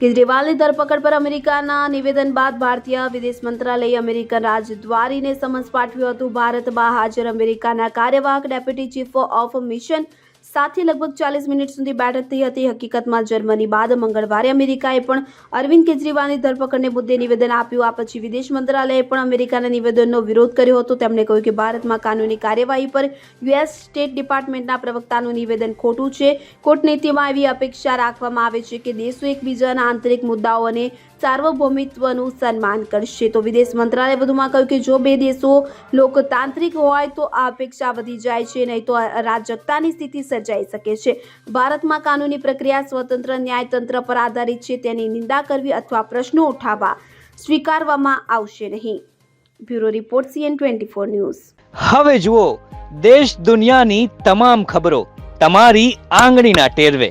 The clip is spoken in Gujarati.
કેજરીવાલની ધરપકડ પર અમેરિકાના નિવેદન બાદ ભારતીય વિદેશ મંત્રાલયે અમેરિકન રાજદ્વારીને સમન્સ પાઠવ્યું હતું. ભારતમાં હાજર અમેરિકાના કાર્યવાહક ડેપ્યુટી ચીફ ઓફ મિશન સાથે લગભગ ચાલીસ મિનિટ સુધી બેઠક થઈ હતી. હકીકતમાં જર્મની બાદ મંગળવારે અમેરિકાએ પણ અરવિંદ કેજરીવાલની ધરપકડને મુદ્દે નિવેદન આપ્યું. આ પછી વિદેશ મંત્રાલયે પણ અમેરિકાના નિવેદનનો વિરોધ કર્યો હતો. તેમણે કહ્યું કે ભારતમાં કાનૂની કાર્યવાહી પર યુએસ સ્ટેટ ડિપાર્ટમેન્ટના પ્રવક્તાનું નિવેદન ખોટું છે. કૂટનીતિમાં એવી અપેક્ષા રાખવામાં આવે છે કે દેશો એકબીજાના આંતરિક મુદ્દાઓ અને સાર્વભૌમિત્વનું સન્માન કરશે. તો વિદેશ મંત્રાલયે વધુમાં કહ્યું કે જો બે દેશો લોકતાંત્રિક હોય તો આ અપેક્ષા વધી જાય છે, નહીં તો અરાજકતાની સ્થિતિ સર્જાઈ શકે છે. ભારતમાં કાનૂની પ્રક્રિયા સ્વતંત્ર ન્યાયતંત્ર પર આધારિત છે, તેની નિંદા કરવી અથવા પ્રશ્નો ઉઠાવવા સ્વીકારવામાં આવશે નહીં. Bureau report CN twenty four news. હવે જુઓ, દેશ દુનિયાની તમામ ખબરો તમારી આંગળીના ટેરવે.